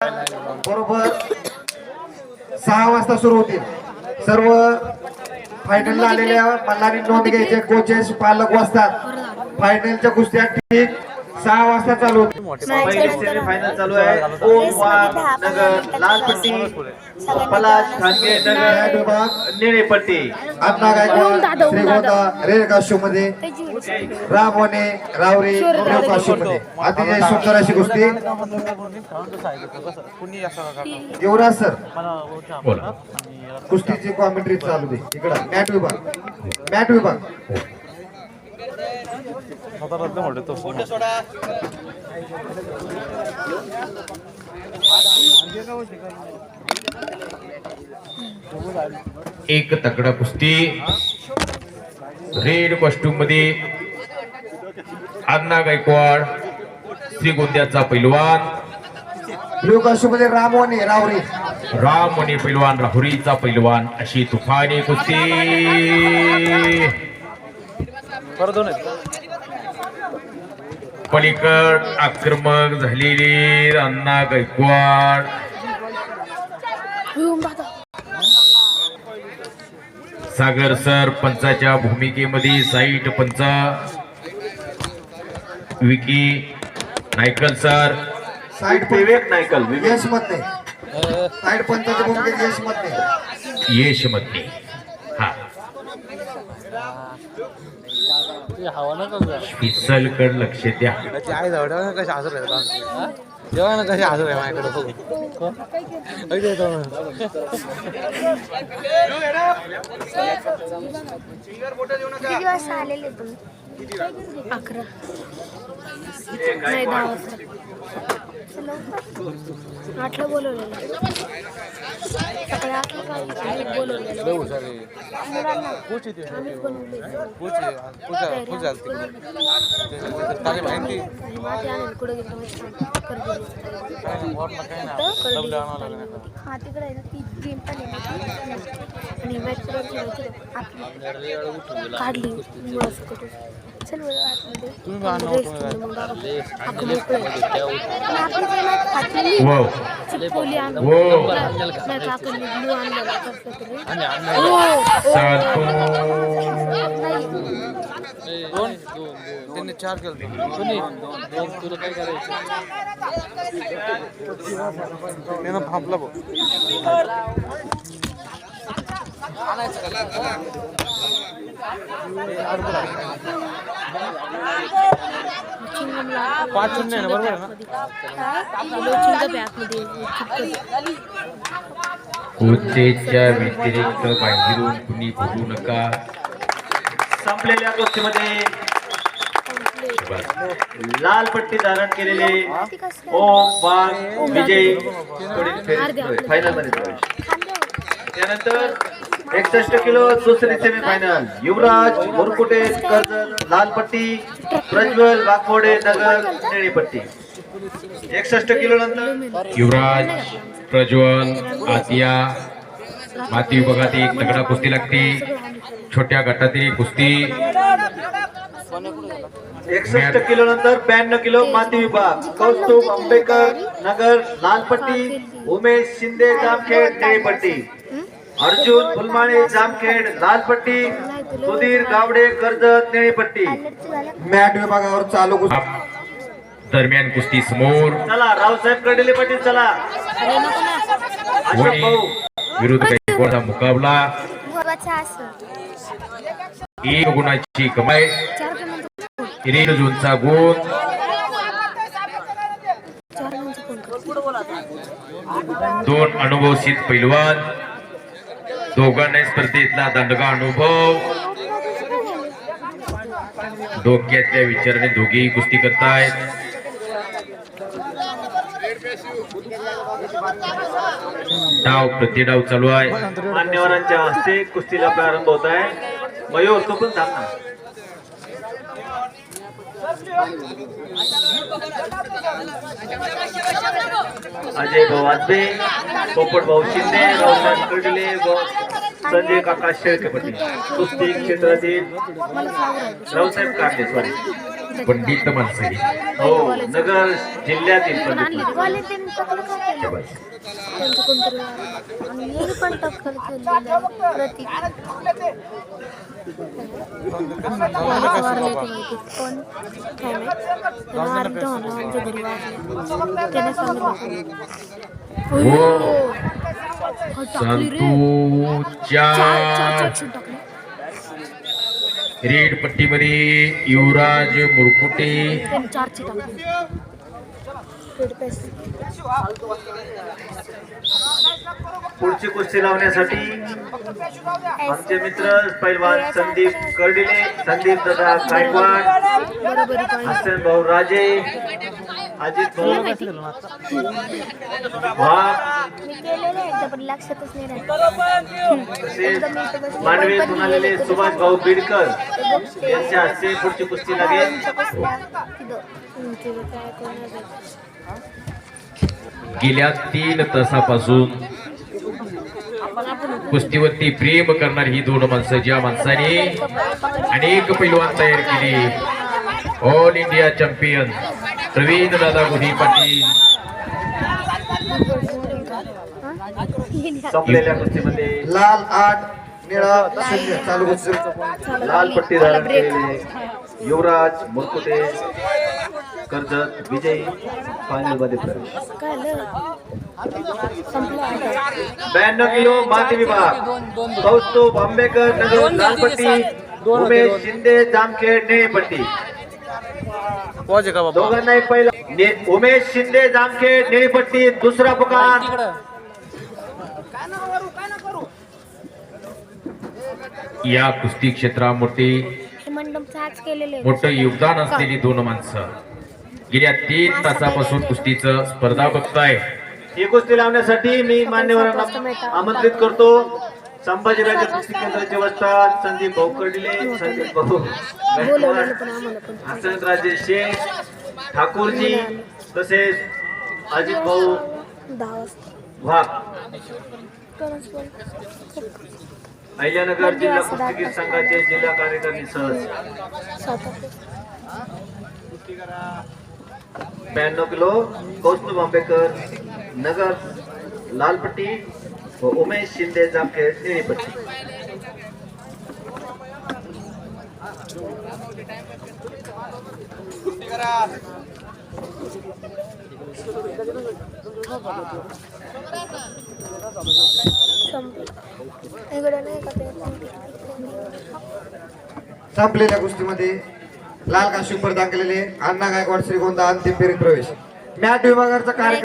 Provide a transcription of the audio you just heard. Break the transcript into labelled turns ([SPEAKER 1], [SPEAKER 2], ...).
[SPEAKER 1] बरोबर. सहा वाजता सुरू होतील. सर्व फायनलला आलेल्या मल्लांनी नोंद घ्यायचे. कोचेस पालक वाजतात. फायनलच्या कुस्त्या ठीक सहा वाजता चालू होतील
[SPEAKER 2] पहिली सेमी फायनल चालू आहे. ओम नगर लालपट्टी पलाश खानगे नगर निळेपट्टी
[SPEAKER 1] आत्मा गायकवाड श्रीगोंदा रेड काश्यू मध्ये रामवणे रावरी रेड काश्यू मध्ये. अतिशय सुंदर अशी कुस्ती युवराज सर कुस्तीची कॉमेंट्री चालू दे. इकडं मॅट विभाग. मॅट विभाग.
[SPEAKER 3] एक तगडा कुस्ती. रेड कॉस्ट्युममध्ये अण्णा गायकवाड श्रीगोंद्याचा पैलवान.
[SPEAKER 1] ब्ल्यू काश्यू मध्ये रामवणे रावरी
[SPEAKER 3] राम आणि पैलवान राहुरीचा पैलवान अशी तुफानी कुस्ती. पलीकड आक्रमक झालेली अण्णा गायकवाड. सागर सर पंचाच्या भूमिकेमध्ये साईट पंच विकी नायकल सर.
[SPEAKER 1] साईड
[SPEAKER 2] विवेक नायकल विवेक.
[SPEAKER 1] यशमध्ये साईड पंचाच्या भूमिकेत
[SPEAKER 3] यशमध्ये यशमध्ये पिचलकड लक्ष द्या.
[SPEAKER 4] आई जवळ ठेवा ना कशी हसत आहे जेव्हा ना कशी हसत आहे माझ्याकडे बघू.
[SPEAKER 5] अकरा. नाही दहा वाजता.
[SPEAKER 4] అట్లా బోలోలు అక్కడ అట్లా
[SPEAKER 5] हा. चल बरं आतमध्ये. चिपकोली. हो, हो.
[SPEAKER 3] सातो
[SPEAKER 5] नाही.
[SPEAKER 4] दोन दोन. दोन. त्यांनी चार केलं तुला काय करायचं? फापला
[SPEAKER 5] चिंगमला.
[SPEAKER 4] पाच शून्य ना बरोबर
[SPEAKER 3] व्यतिरिक्त बाहेरून कुणी बोलू नका
[SPEAKER 2] संपलेल्या कुस्तीमध्ये लाल पट्टी धारण केलेले? ओम वाघ विजय
[SPEAKER 5] फायनलमध्ये.
[SPEAKER 2] त्यानंतर एकसष्ट किलो दुसरी सेमी फायनल युवराज मुरकुटे कर्जत लाल पट्टी प्रज्वल वाघमोडे नगर निळी पट्टी एकसष्ट किलो नंतर
[SPEAKER 3] युवराज प्रज्वल आतिया माती विभागात एक तगडा कुस्ती लागते. छोट्या गटातील कुस्ती.
[SPEAKER 2] एकसष्ट किलो नंतर ब्याण्णव किलो माती विभाग. कौस्तुभ आंबेकर नगर लाल पट्टी उमेश शिंदे जामखेड निळी पट्टी अर्जुन फुलमाळे जामखेड लाल पट्टी सुधीर गावडे कर्जत निळी पट्टी
[SPEAKER 5] पार्लरचं झालं?
[SPEAKER 1] मॅट विभागावर चालू कुस्ती
[SPEAKER 3] दरम्यान कुस्ती समोर
[SPEAKER 2] चला रावसाहेब कडेले पाटील चला
[SPEAKER 3] वणी विरुद्ध गायकवाडचा मुकाबला. एक गुणाची कमाई रेड झोनचा गुण. दोन अनुभवशीत पैलवान दोघांना स्पर्धेतला दंडगा अनुभव. डोक्यातल्या विचाराने दोघेही कुस्ती करतायत. डाव प्रति डाव चालू आहे.
[SPEAKER 2] मान्यवरांच्या हस्ते कुस्तीला प्रारंभ होत आहे. मयूर तो पण थांब ना. अजय भाऊ आजबे पोपट भाऊ शिंदे रावसाहेब कडले संजय काका शेळके पटेल कुस्ती क्षेत्रातील. रावसाहेब काकडे सॉरी
[SPEAKER 3] पंडित माणसं ही
[SPEAKER 2] नगर जिल्ह्यातील
[SPEAKER 5] पण
[SPEAKER 2] पंडित
[SPEAKER 3] संतूच्या रेड पट्टीमध्ये युवराज मुरकुटे.
[SPEAKER 2] पुढची कुस्ती लावण्यासाठी आमचे मित्र पैलवान संदीप कर्डिले संदीप दादा गायकवाड हसन भाऊ राजे अजित भाऊ. वाघ
[SPEAKER 5] मी केलेलं आहे एकदा पण लक्षातच नाही राहिलं.
[SPEAKER 2] तसेच मांडवेतून आलेले सुभाष भाऊ बीडकर यांच्या हस्ते पुढची कुस्ती लागेल.
[SPEAKER 3] गेल्या तीन तासापासून कुस्तीवरती प्रेम करणारी ही दोन माणसं ज्या माणसाने अनेक पैलवान तयार केली. ऑल इंडिया चॅम्पियन प्रवीण दादा गुढी पाटील
[SPEAKER 2] संपलेल्या कुस्तीमध्ये
[SPEAKER 1] लाल आठ निळा शून्य चालू कुस्ती
[SPEAKER 2] लाल पट्टी धारण केलेले युवराज मुरकुटे कर्जत विजयी फायनल मध्ये प्रवेश. ब्याण्णव किलो माती विभाग. कौस्तुभ आंबेकर नगर लालपट्टी उमेश शिंदे जामखेड
[SPEAKER 4] का बाबा?
[SPEAKER 2] दोघांनाही पहिला ने- उमेश शिंदे जामखेड निळीपट्टी दुसरा पुकार.
[SPEAKER 3] या कुस्ती क्षेत्रामध्ये
[SPEAKER 5] हे केलेलं
[SPEAKER 3] मोठं योगदान असलेली दोन माणसं. गेल्या तीन तासापासून कुस्तीचं स्पर्धा बघताय.
[SPEAKER 2] ही कुस्ती लावण्यासाठी मी मान्यवरांना आमंत्रित करतो. संभाजीराजे कुस्ती केंद्राचे वस्ताद संदीप भाऊ संदीप भाऊ
[SPEAKER 5] पण
[SPEAKER 2] हसनराजे शेख ठाकूरजी तसेच अजित भाऊ वाघ. अहिल्यानगर जिल्हा कुस्तीगीर संघाचे जिल्हा कार्यकारिणी सहज. ब्याण्णव किलो कौस्तुभ आंबेकर नगर लालपट्टी व उमेश शिंदे जामखेड निळीपट्टी
[SPEAKER 5] संपलं. इकडं नाही का ते
[SPEAKER 1] संपलेल्या कुस्तीमध्ये लाल काशी प्रदान केलेले अण्णा गायकवाड श्रीगोंदा अंतिम फेरीत प्रवेश मॅट विभागाचा कार्यक्रम